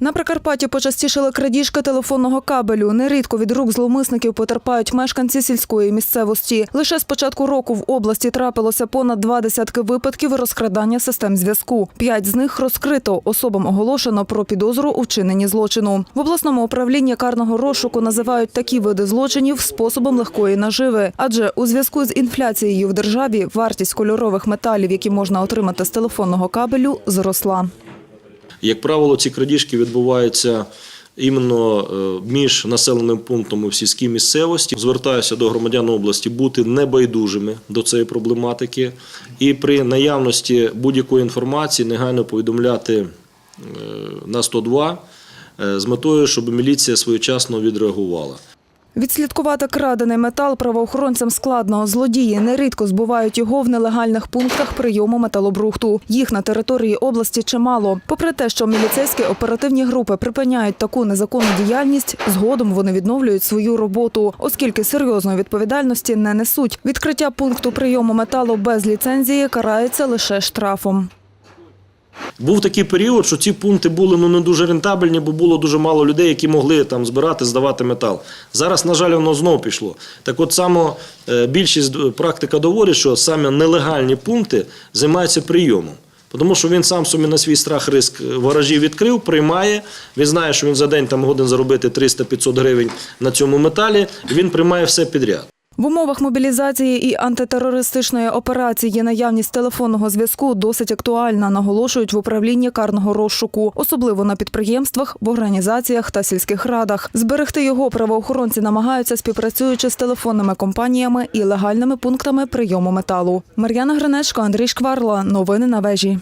На Прикарпатті почастішили крадіжки телефонного кабелю. Нерідко від рук зловмисників потерпають мешканці сільської місцевості. Лише з початку року в області трапилося понад два десятки випадків розкрадання систем зв'язку. П'ять з них розкрито. Особам оголошено про підозру у вчиненні злочину. В обласному управлінні карного розшуку називають такі види злочинів способом легкої наживи. Адже у зв'язку з інфляцією в державі вартість кольорових металів, які можна отримати з телефонного кабелю, зросла. Як правило, ці крадіжки відбуваються іменно е, між населеним пунктом в сільській місцевості. Звертаюся до громадян області бути небайдужими до цієї проблематики і при наявності будь-якої інформації негайно повідомляти е, на 102 е, з метою, щоб міліція своєчасно відреагувала. Відслідкувати крадений метал правоохоронцям складно. Злодії нерідко збувають його в нелегальних пунктах прийому металобрухту. Їх на території області чимало. Попри те, що міліцейські оперативні групи припиняють таку незаконну діяльність, згодом вони відновлюють свою роботу, оскільки серйозної відповідальності не несуть. Відкриття пункту прийому металу без ліцензії карається лише штрафом. Був такий період, що ці пункти були ну, не дуже рентабельні, бо було дуже мало людей, які могли там збирати, здавати метал. Зараз, на жаль, воно знову пішло. Так от само е, більшість е, практика доводить, що саме нелегальні пункти займаються прийомом. Тому що він сам собі на свій страх риск е, гаражі відкрив, приймає. Він знає, що він за день там годин заробити 300-500 гривень на цьому металі, він приймає все підряд. В умовах мобілізації і антитерористичної операції наявність телефонного зв'язку досить актуальна, наголошують в управлінні карного розшуку, особливо на підприємствах, в організаціях та сільських радах. Зберегти його правоохоронці намагаються, співпрацюючи з телефонними компаніями і легальними пунктами прийому металу. Мар'яна Гринечко, Андрій Шкварла. Новини на вежі.